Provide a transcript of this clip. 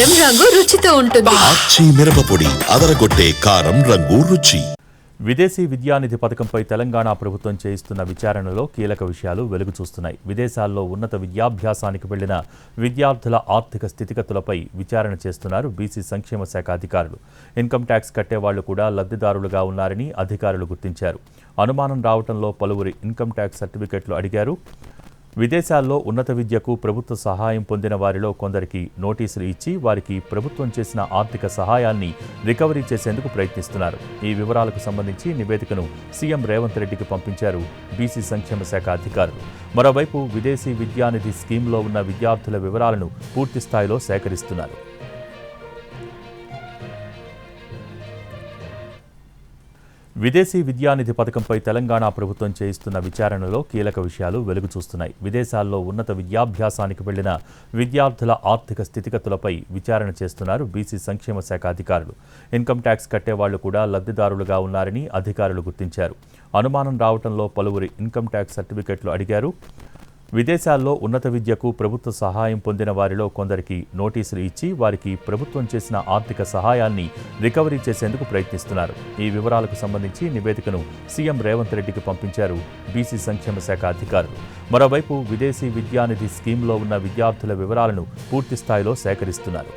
కారం రంగు రుచితో ఉంటుంది. మిరపపొడి అదరగొట్టే కారం రంగు రుచి. విదేశీ విద్యానిధి పథకంపై తెలంగాణ ప్రభుత్వం చేయిస్తున్న విచారణలో కీలక విషయాలు వెలుగు చూస్తున్నాయి. విదేశాల్లో ఉన్నత విద్యాభ్యాసానికి వెళ్ళిన విద్యార్థుల ఆర్థిక స్థితిగతులపై విచారణ చేస్తున్నారు బీసీ సంక్షేమ శాఖ అధికారులు. ఇన్కమ్ ట్యాక్స్ కట్టేవాళ్ళు కూడా లబ్ధిదారులుగా ఉన్నారని అధికారులు గుర్తించారు. అనుమానం రావడంలో పలువురి ఇన్కమ్ ట్యాక్స్ సర్టిఫికెట్లు అడిగారు. విదేశాల్లో ఉన్నత విద్యకు ప్రభుత్వ సహాయం పొందిన వారిలో కొందరికి నోటీసులు ఇచ్చి వారికి ప్రభుత్వం చేసిన ఆర్థిక సహాయాన్ని రికవరీ చేసేందుకు ప్రయత్నిస్తున్నారు. ఈ వివరాలకు సంబంధించి నివేదికను సీఎం రేవంత్ రెడ్డికి పంపించారు బీసీ సంక్షేమ శాఖ అధికారులు. మరోవైపు విదేశీ విద్యానిధి స్కీమ్లో ఉన్న విద్యార్థుల వివరాలను పూర్తి స్థాయిలో సేకరిస్తున్నారు. విదేశీ విద్యానిధి పథకంపై తెలంగాణ ప్రభుత్వం చేయిస్తున్న విచారణలో కీలక విషయాలు వెలుగు చూస్తున్నాయి విదేశాల్లో ఉన్నత విద్యాభ్యాసానికి వెళ్ళిన విద్యార్థుల ఆర్థిక స్థితిగతులపై విచారణ చేస్తున్నారు బీసీ సంక్షేమ శాఖ అధికారులు. ఇన్కమ్ ట్యాక్స్ కట్టేవాళ్ళు కూడా లబ్ధిదారులుగా ఉన్నారని అధికారులు గుర్తించారు. అనుమానం రావడంలో పలువురి ఇన్కమ్ ట్యాక్స్ సర్టిఫికెట్లు అడిగారు. విదేశాల్లో ఉన్నత విద్యకు ప్రభుత్వ సహాయం పొందిన వారిలో కొందరికి నోటీసులు ఇచ్చి వారికి ప్రభుత్వం చేసిన ఆర్థిక సహాయాన్ని రికవరీ చేసేందుకు ప్రయత్నిస్తున్నారు. ఈ వివరాలకు సంబంధించి నివేదికను సీఎం రేవంత్ రెడ్డికి పంపించారు బీసీ సంక్షేమ శాఖ అధికారులు. మరోవైపు విదేశీ విద్యానిధి స్కీమ్లో ఉన్న విద్యార్థుల వివరాలను పూర్తి స్థాయిలో సేకరిస్తున్నారు.